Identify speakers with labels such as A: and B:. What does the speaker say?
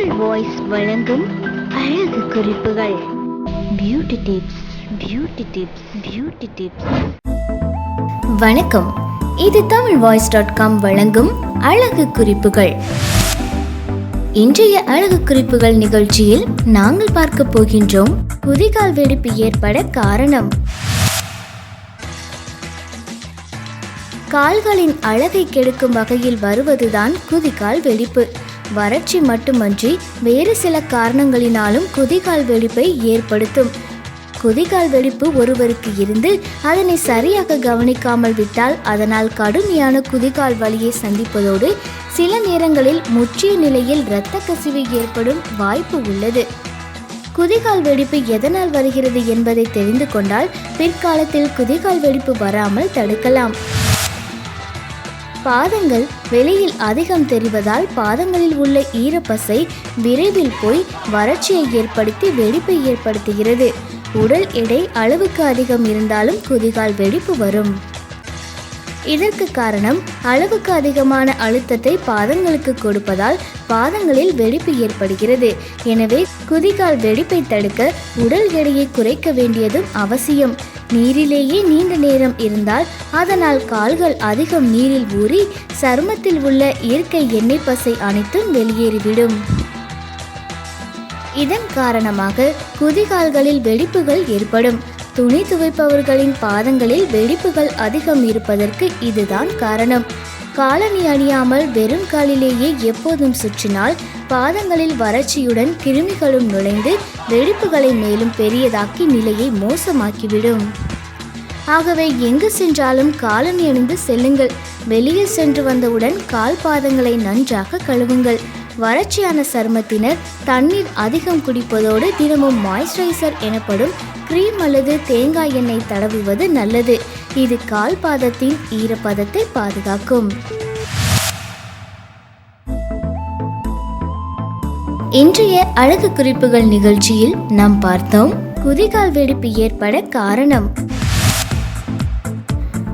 A: Tamil voice வழங்கும் அழகு குறிப்புகள். Beauty tips beauty tips beauty tips வணக்கம். இது தமிழ் வாய்ஸ் டாட் காம் வழங்கும் அழகு குறிப்புகள். இன்றைய அழகு குறிப்புகள் நிகழ்ச்சியில் நாங்கள் பார்க்க போகின்றோம் குதிகால் வெடிப்பு ஏற்பட காரணம். கால்களின் அழகை கெடுக்கும் வகையில் வருவதுதான் குதிகால் வெடிப்பு. வறட்சி மட்டுமன்றி வேறு சில காரணங்களினாலும் குதிகால் வெடிப்பை ஏற்படுத்தும். குதிகால் வெடிப்பு ஒருவருக்கு இருந்து அதனை சரியாக கவனிக்காமல் விட்டால் அதனால் கடுமையான குதிகால் வலியை சந்திப்பதோடு சில நேரங்களில் முற்றிய நிலையில் இரத்த கசிவு ஏற்படும் வாய்ப்பு உள்ளது. குதிகால் வெடிப்பு எதனால் வருகிறது என்பதை தெரிந்து கொண்டால் பிற்காலத்தில் குதிகால் வெடிப்பு வராமல் தடுக்கலாம். பாதங்கள் வெளியில் அதிகம் தெரிவதால் பாதங்களில் உள்ள ஈரப்பசை விரைவில் போய் வறட்சியை ஏற்படுத்தி வெடிப்பை ஏற்படுத்துகிறது. உடல் எடை அளவுக்கு அதிகம் இருந்தாலும் குதிகால் வெடிப்பு வரும். இதற்கு காரணம் அளவுக்கு அதிகமான அழுத்தத்தை பாதங்களுக்கு கொடுப்பதால் பாதங்களில் வெடிப்பு ஏற்படுகிறது. எனவே குதிகால் வெடிப்பை தடுக்க உடல் எடையை குறைக்க வேண்டியதும் அவசியம். நீரிலேயே நீண்ட நேரம் இருந்தால் அதனால் கால்கள் அதிகம் நீரில் ஊறி சருமத்தில் உள்ள இயற்கை எண்ணெய் பசை அனைத்தும் வெளியேறிவிடும். இதன் காரணமாக குதிகால்களில் வெடிப்புகள் ஏற்படும். துணி துவைப்பவர்களின் பாதங்களில் வெடிப்புகள் அதிகம் இருப்பதற்கு இதுதான் காரணம். காலணி அணியாமல் வெறும் காலிலேயே எப்போதும் சுற்றினால் பாதங்களில் வறட்சியுடன் கிருமிகளும் நுழைந்து வெடிப்புகளை மேலும் பெரியதாக்கி நிலையை மோசமாக்கிவிடும். ஆகவே எங்கு சென்றாலும் காலணி அணிந்து செல்லுங்கள். வெளியே சென்று வந்தவுடன் கால் பாதங்களை நன்றாக கழுவுங்கள். வறட்சியான சருமத்தினர் தண்ணீர் அதிகம் குடிப்பதோடு தினமும் மாய்ஸ்சரைசர் எனப்படும் கிரீம் அல்லது தேங்காய் எண்ணெய் தடவுவது நல்லது. இது கால் பாதத்தின் ஈரப்பதத்தை பாதுகாக்கும். இன்றைய அழகு குறிப்புகள் நிகழ்ச்சியில் நாம் பார்த்தோம் குதிகால் வெடிப்பு ஏற்பட காரணம்.